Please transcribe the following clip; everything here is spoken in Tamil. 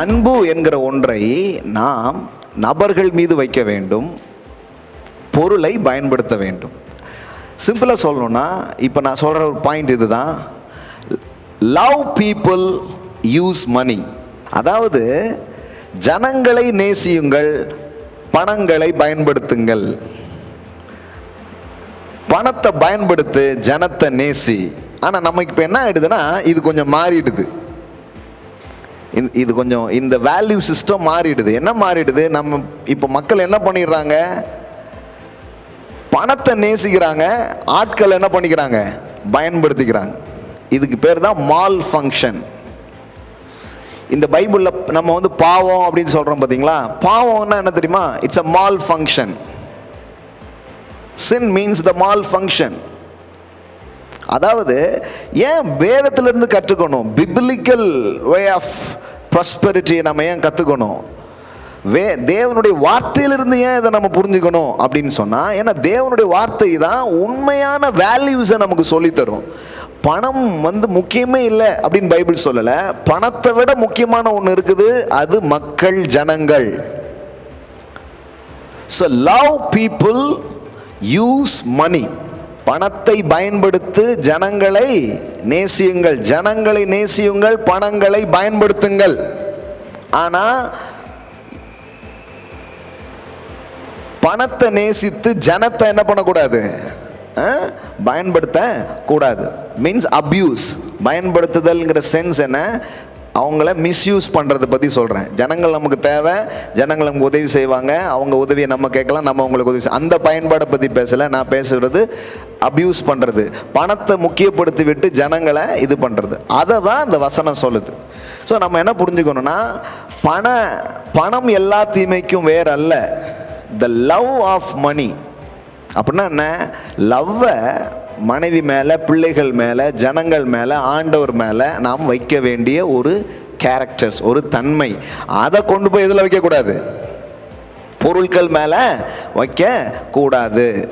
அன்பு என்கிற ஒன்றை நாம் நபர்கள் மீது வைக்க வேண்டும் பொருளை பயன்படுத்த வேண்டும். சிம்பிளாக சொல்லணும்னா இப்போ நான் சொல்கிற ஒரு பாயிண்ட் இதுதான். லவ் பீப்புள் யூஸ் மணி அதாவது ஜனங்களை நேசியுங்கள் பணங்களை பயன்படுத்துங்கள். பணத்தை பயன்படுத்து ஜனத்தை நேசி. ஆனால் நமக்கு இப்போ என்ன ஆகிடுதுன்னா இது கொஞ்சம் மாறிடுது. இது கொஞ்சம் இந்த வேல்யூ சிஸ்டம் மாறிடுது. என்ன மாறிடுது? நம்ம இப்போ மக்கள் என்ன பண்ணிடுறாங்க? பணத்தை நேசிக்கிறாங்க. ஆட்கள் என்ன பண்ணிக்கிறாங்க? பயன்படுத்திக்கிறாங்க. இதுக்கு பேர் தான் மால் ஃபங்க்ஷன் இந்த பைபிளில் நம்ம வந்து பாவம் அப்படின்னு சொல்கிறோம் பார்த்தீங்களா பாவம்னா என்ன தெரியுமா? It's a malfunction sin means the malfunction அதாவது ஏன் வேதத்திலிருந்து கற்றுக்கணும்? பிப்ளிக்கல் வே ஆஃப் ப்ராஸ்பெரிட்டியை நம்ம ஏன் கற்றுக்கணும் வே தேவனுடைய வார்த்தையிலிருந்து ஏன் இதை நம்ம புரிஞ்சுக்கணும் அப்படின்னு சொன்னால் ஏன்னா தேவனுடைய வார்த்தை தான் உண்மையான வேல்யூஸை நமக்கு சொல்லித் தரும் பணம் வந்து முக்கியமே இல்லை அப்படின்னு பைபிள் சொல்லலை. பணத்தை விட முக்கியமான ஒன்று இருக்குது அது மக்கள் ஜனங்கள். So love people use money பணத்தை பயன்படுத்து ஜனங்களை நேசியுங்கள். ஜனங்களை நேசியுங்கள் பணங்களை பயன்படுத்துங்கள். ஆனால் பணத்தை நேசித்து ஜனத்தை என்ன பண்ணக்கூடாது? பயன்படுத்த கூடாது மீன்ஸ் அப்யூஸ் பயன்படுத்துதல்ங்கிற சென்ஸ் என்ன? அவங்கள மிஸ்யூஸ் பண்ணுறதை பற்றி சொல்கிறேன் ஜனங்கள் நமக்கு தேவை ஜனங்கள் நமக்கு உதவி செய்வாங்க. அவங்க உதவியை நம்ம கேட்கலாம் நம்ம அவங்களுக்கு உதவி அந்த பயன்பாடை பற்றி பேசலை நான் பேசுகிறது அப்யூஸ் பண்ணுறது பணத்தை முக்கியப்படுத்தி விட்டு ஜனங்களை இது பண்ணுறது அதை தான் இந்த வசனம் சொல்லுது. ஸோ நம்ம என்ன புரிஞ்சுக்கணும்னா பண பணம் எல்லா தீமைக்கும் வேற அல்ல த லவ் ஆஃப் மணி அப்படின்னா என்ன? லவ்வை மனைவி மேலே பிள்ளைகள் மேலே ஜனங்கள் மேலே ஆண்டவர் மேலே நாம் வைக்க வேண்டிய ஒரு கேரக்டர்ஸ் ஒரு தன்மை. அதை கொண்டு போய் இதில் வைக்கக்கூடாது? பொருட்கள் மேலே வைக்கக்கூடாது.